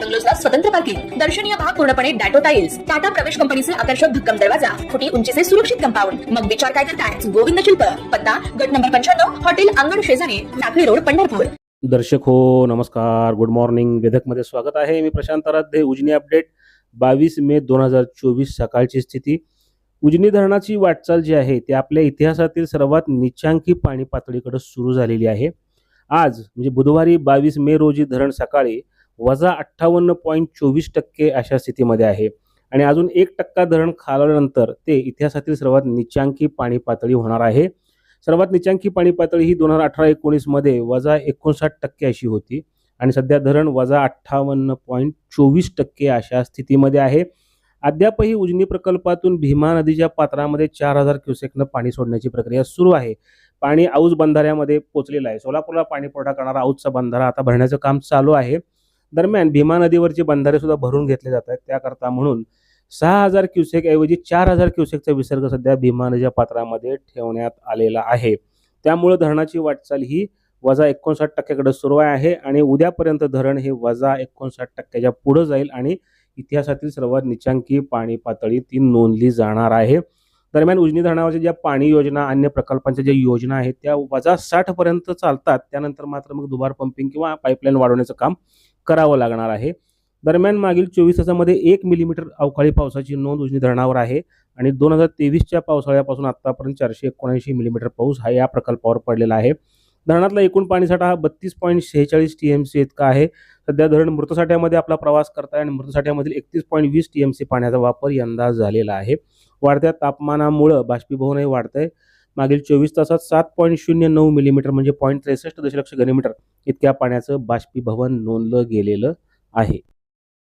बंगलोजला स्वतंत्र पार्किंग दर्शनीय भाग पूर्णपणे डॅटो टाईल्स टाटा प्रवेश कंपनीचे आकर्षक भक्कम दरवाजा खोटी उंचीचे सुरक्षित कंपाऊंड. मग विचार काय करताय? गोविंद शिल्प. पत्ता गट नंबर पंच्याण्णव हॉटेल अंगण शेजारी टाकळी रोड पंढरपूर. दर्शक हो नमस्कार. गुड मॉर्निंग वेधकमध्ये स्वागत आहे. मी प्रशांत आराध्य उजनी अपडेट. बावीस मे दोन हजार चोवीस सकाळची स्थिती. उजनी धरणाची वाटचाल जी आहे ती आपल्या इतिहासातील सर्वात निचांकी पाणी पातळीकडे सुरू झालेली आहे. आज म्हणजे बुधवारी बावीस मे रोजी धरण सकाळी वजा अठ्ठावन्न पॉईंट चोवीस टक्के अशा स्थितीमध्ये आहे. आणि अजून एक टक्का धरण खालावल्यानंतर ते इतिहासातील सर्वात निचांकी पाणी पातळी होणार आहे. सर्वात निचांकी पाणी पातळी ही दोन हजार अठरा एकोणीसमध्ये वजा एकोणसाठ टक्के अशी होती. आणि सध्या धरण वजा अठ्ठावन्न पॉईंट चोवीस टक्के अशा स्थितीमध्ये आहे. अद्यापही उजनी प्रकल्पातून भीमा नदीच्या पात्रामध्ये चार हजार क्युसेकनं पाणी सोडण्याची प्रक्रिया सुरू आहे. पाणी औज बंधाऱ्यामध्ये पोचलेलं आहे. सोलापूरला पाणी पुरवठा करणारा औजचा बंधारा आता भरण्याचं काम चालू आहे. दरम्यान भीमा नदीवरचे बंधारे सुद्धा भरून घेतले जात आहेत. त्याकरता म्हणून सहा हजार क्युसेक ऐवजी चार हजार क्युसेकचा विसर्ग सध्या भीमा नदीच्या पात्रामध्ये ठेवण्यात आलेला आहे. त्यामुळे धरणाची वाटचाल ही वजा एकोणसाठ टक्क्याकडे सुरू आहे आणि उद्यापर्यंत धरण हे वजा एकोणसाठ टक्क्याच्या पुढे जाईल आणि इतिहासातील सर्वात निचांकी पाणी पातळी ती नोंदली जाणार आहे. दरम्यान उजनी धरणावरच्या ज्या पाणी योजना अन्य प्रकल्पांच्या ज्या योजना आहेत त्या वजा साठ पर्यंत चालतात. त्यानंतर मात्र मग दुबार पंपिंग किंवा पाईपलाईन वाढवण्याचं काम करावं लागणार आहे. दरम्यान मागील चोवीस तासामध्ये एक मिलीमीटर अवकाळी पावसाची नोंद उजनी धरणावर आहे आणि दोन हजार तेवीसच्या पावसाळ्यापासून आत्तापर्यंत चारशे एकोणऐंशी मिलीमीटर पाऊस हा या प्रकल्पावर पडलेला आहे. धरणातला एकूण पाणीसाठा हा बत्तीस पॉईंट शेहेचाळीस टी एम सी इतका आहे. सध्या धरण मृतसाठ्यामध्ये आपला प्रवास करत आहे आणि मृतसाठ्यामधील एकतीस पॉईंट वीस टी एम सी पाण्याचा वापर यंदा झालेला आहे. वाढत्या तापमानामुळं बाष्पीभवनही वाढतंय. मागील चोवीस तासात सात पॉईंट शून्य नऊ मिलीमीटर म्हणजे पॉईंट त्रेसष्ट दशलक्ष घनमीटर इतक्या पाण्याचं बाष्पीभवन नोंदलं गेलेलं आहे.